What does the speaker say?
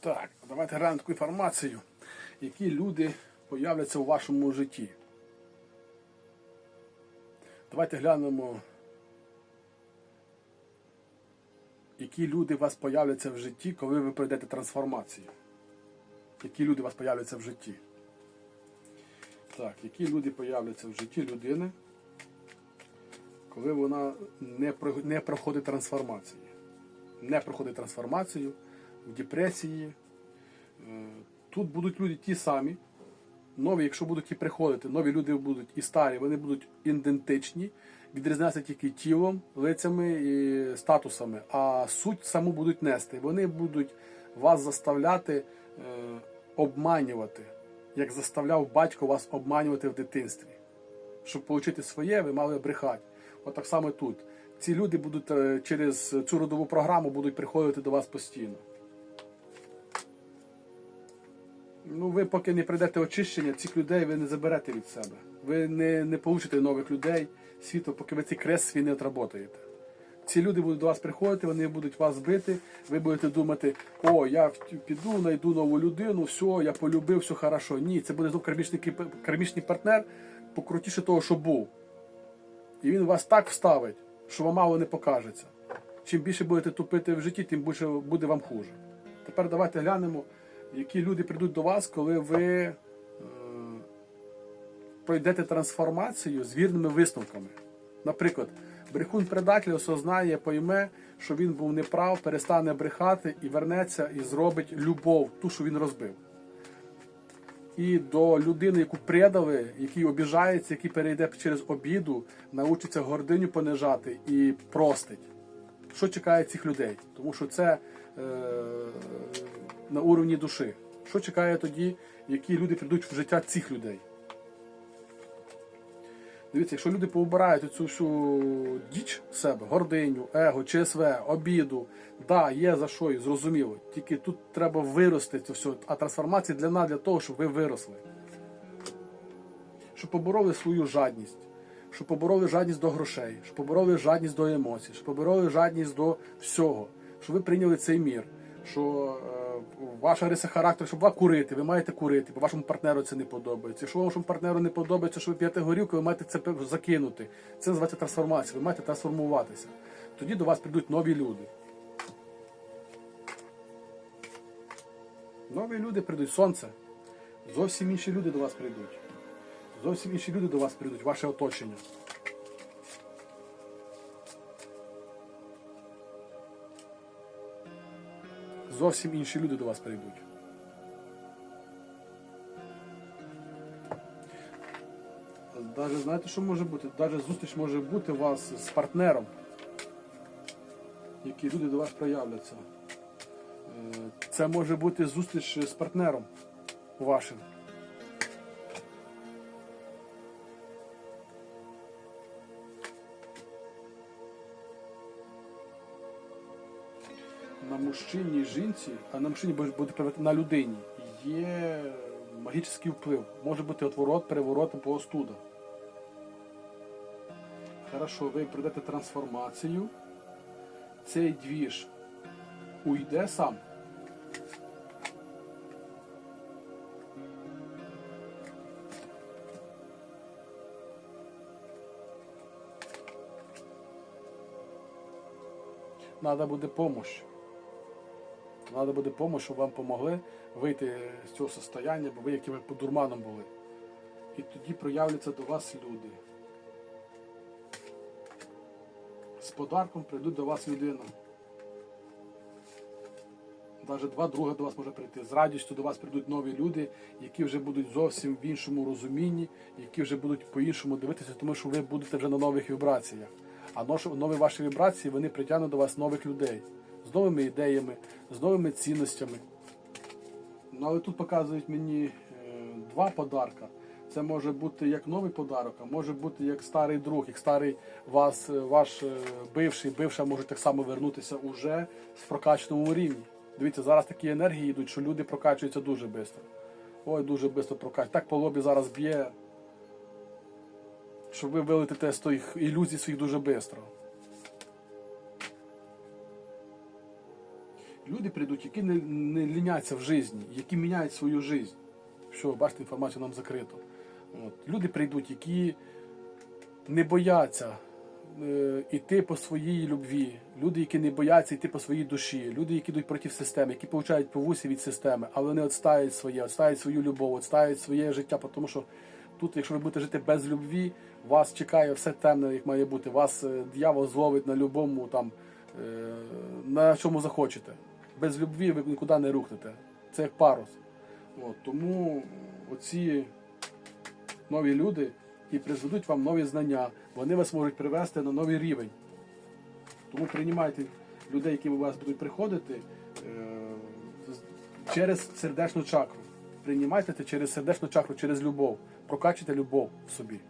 Так, давайте глянемо таку інформацію, які люди появляться у вашому житті. Давайте глянемо, які люди у вас появляться в житті, коли ви пройдете трансформацію. Які люди у вас появляться в житті. Так, які люди появляться в житті людини, коли вона не, про- не проходить трансформації. Не проходить трансформацію в депресії. Е, Тут будуть люди ті самі. Нові, якщо будуть і приходити, нові люди будуть і старі, вони будуть ідентичні, відрізняються тільки тілом, лицями і статусами, а суть саму будуть нести. Вони будуть вас заставляти е, обманювати, як заставляв батько вас обманювати в дитинстві. Щоб отримати своє, ви мали брехати. От так само тут. Ці люди будуть е, через цю родову програму будуть приходити до вас постійно. Ну, ви поки не прийдете очищення, цих людей ви не заберете від себе. Ви не, не получите нових людей світу, поки ви цей крест свій не отработаєте. Ці люди будуть до вас приходити, вони будуть вас бити, ви будете думати, о, я піду, знайду нову людину, все, я полюбив, все хорошо. Ні, це буде знов кармічний, кармічний партнер, покрутіше того, що був. І він вас так вставить, що вам мало не покажеться. Чим більше будете тупити в житті, тим більше буде вам хуже. Тепер давайте глянемо, які люди прийдуть до вас, коли ви е, пройдете трансформацію з вірними висновками. Наприклад, брехун предатель осознає, пойме, що він був неправ, перестане брехати і вернеться і зробить любов, ту, що він розбив. І до людини, яку предали, який обіжається, який перейде через обіду, научиться гординю понижати і простить. Що чекає цих людей? Тому що це на уровні душі. Що чекає тоді, які люди прийдуть в життя цих людей? Дивіться, якщо люди поубирають цю всю діч себе, гординю, его, ЧСВ, обіду, да, є за що і зрозуміло. Тільки тут треба вирости це все. А трансформація для нас для того, щоб ви виросли. Щоб побороли свою жадність, щоб побороли жадність до грошей, щоб побороли жадність до емоцій, щоб побороли жадність до всього, щоб ви прийняли цей мір. Що е, ваша риса характеру, щоб ви курити, ви маєте курити, бо вашому партнеру це не подобається. Якщо вашому партнеру не подобається, що ви п'єте горілку, ви маєте це закинути. Це називається трансформація, ви маєте трансформуватися. Тоді до вас прийдуть нові люди. Нові люди прийдуть, сонце. Зовсім інші люди до вас прийдуть. Зовсім інші люди до вас прийдуть, ваше оточення. Зовсім інші люди до вас прийдуть. Даже знаєте, що може бути? Даже зустріч може бути у вас з партнером, які люди до вас проявляться. Е, Це може бути зустріч з партнером вашим. На мужчині жінці, а на мужчині буде на людині, є магічний вплив. Може бути отворот, переворот або остуда. Хорошо, ви пройдете трансформацію. Цей двіж уйде сам. Надо буде помощь. Надо буде допомога, щоб вам допомогли вийти з цього состояння, бо ви які ви по дурманом були. І тоді проявляться до вас люди. З подарком прийдуть до вас людина. Навіть два друга до вас може прийти. З радістю до вас прийдуть нові люди, які вже будуть зовсім в іншому розумінні, які вже будуть по-іншому дивитися, тому що ви будете вже на нових вібраціях. А нові ваші вібрації вони притягнуть до вас нових людей з новими ідеями, з новими цінностями. Ну, але тут показують мені е, два подарка. Це може бути як новий подарок, а може бути як старий друг, як старий вас, е, ваш е, бивший, бивша може так само вернутися уже в прокачаному рівні. Дивіться, зараз такі енергії йдуть, що люди прокачуються дуже швидко. Ой, дуже швидко прокачують. Так по лобі зараз б'є, що ви вилетите з тих ілюзій своїх дуже швидко. Люди прийдуть, які не, не ліняться в житті, які міняють свою життя. Що, бачите, інформацію нам закрито. От. Люди прийдуть, які не бояться е, йти по своїй любві, люди, які не бояться йти по своїй душі, люди, які йдуть проти системи, які получають по вусі від системи, але вони відстають своє, відстають свою любов, відстають своє життя, тому що тут, якщо ви будете жити без любві, вас чекає все темне, як має бути. Вас е, дьявол зловить на любому там, е, на чому захочете. Без любві ви нікуди не рухнете. Це як парус. От, тому оці нові люди і призведуть вам нові знання. Вони вас можуть привести на новий рівень. Тому приймайте людей, які у вас будуть приходити е, через сердечну чакру. Приймайте це через сердечну чакру, через любов. Прокачуйте любов в собі.